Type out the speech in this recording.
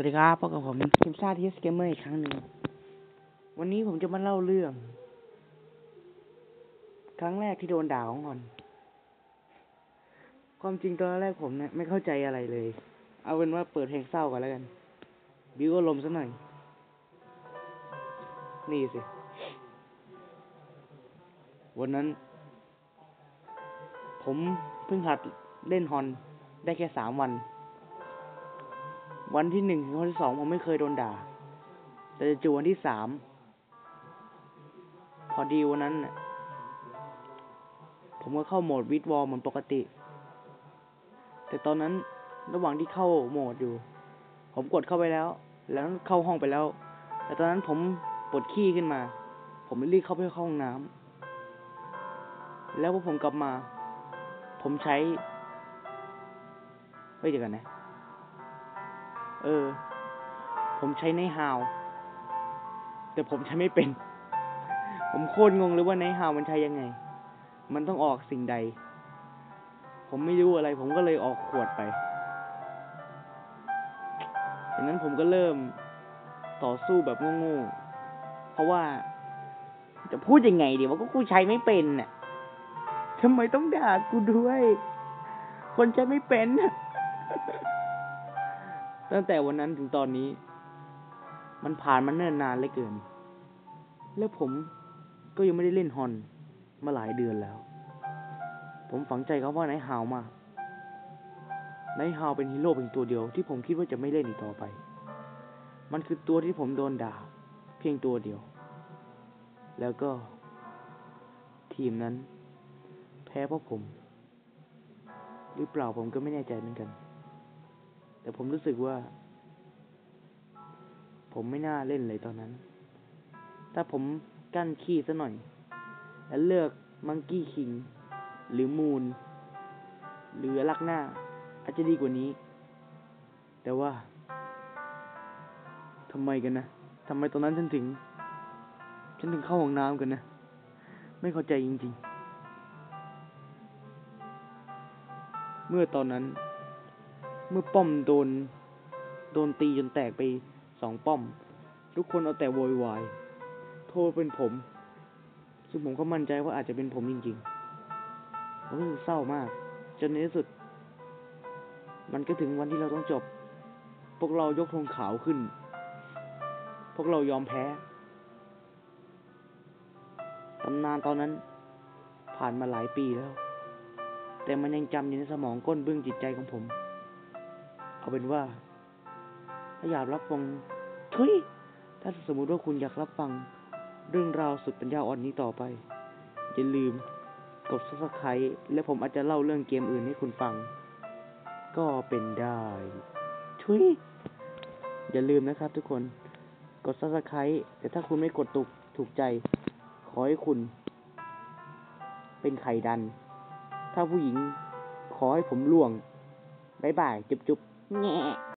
วัสดีครับพบกับผมทีมชาทีสเกมเมอร์อีกครั้งหนึ่ง วันนี้ผมจะมาเล่าเรื่อง ครั้งแรกที่โดนด่าของอน ความจริงตอนแรกผมเนี่ยไม่เข้าใจอะไรเลย เอาเป็นว่าเปิดเพลงเศร้าก่อนแล้วกัน บิวอารมณ์สักหน่อย นี่สิ วันนั้น ผมเพิ่งหัดเล่นฮอนได้แค่สามวัน วันที่หนึ่งถึงวันที่สองผมไม่เคยโดนด่า แต่จู่วันที่สามพอดีวันนั้นผมก็เข้าโหมดวิดวอลเหมือนปกติ แต่ตอนนั้นระหว่างที่เข้าโหมดอยู่ ผมกดเข้าไปแล้ว แล้วเข้าห้องไปแล้ว แต่ตอนนั้นผมปวดขี้ขึ้นมา ผมเลยรีบเข้าไปเข้าห้องน้ำแล้วพอผมกลับมา ผมใช้เฮ้ยเดี๋ยวกันนะ เออ ผมใช้ในฮาว แต่ผมใช้ไม่เป็น ผมโคตรงงเลยว่าในฮาวมันใช้ยังไง มันต้องออกสิ่งใด ผมไม่รู้อะไร ผมก็เลยออกขวดไปจากนั้นผมก็เริ่มต่อสู้แบบโง่ๆ เพราะว่า จะพูดยังไงดีว่าก็กูใช้ไม่เป็นน่ะทำไมต้องด่ากูด้วย คนใช้ไม่เป็นน่ะ ตั้งแต่วันนั้นถึงตอนนี้ มันผ่านมาเนิ่นนานเหลือเกิน แล้วผมก็ยังไม่ได้เล่นฮอนมาหลายเดือนแล้ว ผมฝังใจเขาว่าไนท์ฮาวมากไนท์ฮาวเป็นฮีโร่เพียงตัวเดียวที่ผมคิดว่าจะไม่เล่นอีกต่อไป มันคือตัวที่ผมโดนด่า เพียงตัวเดียว แล้วก็ ทีมนั้น แพ้เพราะผม หรือเปล่าผมก็ไม่แน่ใจเหมือนกัน แต่ผมรู้สึกว่า ผมไม่น่าเล่นเลยตอนนั้น ถ้าผมกั้นขี้ซะหน่อย แล้วเลือกมังกี้คิง หรือมูนหรือลักหน้า อาจจะดีกว่านี้ แต่ว่าทำไมกันนะทำไมตอนนั้นฉันถึง ฉันถึงเข้าห้องน้ำกันนะ ไม่เข้าใจจริงๆ เมื่อตอนนั้น เมื่อป้อมโดน โดนตีจนแตกไปสองป้อม ทุกคนเอาแต่โวยวาย โทษเป็นผม ซึ่งผมก็มั่นใจว่าอาจจะเป็นผมจริงๆ ผมรู้สึกเศร้ามาก จนในที่สุด มันก็ถึงวันที่เราต้องจบ พวกเรายกธงขาวขึ้น พวกเรายอมแพ้ ตำนานตอนนั้น ผ่านมาหลายปีแล้ว แต่มันยังจำอยู่ในสมองก้นบึ้งจิตใจของผม เอาเป็นว่า ถ้าอยากรับฟังทุยถ้าสมมุติว่าคุณอยากรับฟังเรื่องราวสุดปัญญาอ่อนนี้ต่อไป อย่าลืมกด subscribe และผมอาจจะเล่าเรื่องเกมอื่นให้คุณฟัง ก็เป็นได้ทุยอย่าลืมนะครับทุกคน กด subscribe แต่ถ้าคุณไม่กดตุกถูกใจ ขอให้คุณ เป็นไข่ดัน ถ้าผู้หญิงขอให้ผมล่วงบายบาย จุ๊บจุ๊บ แง่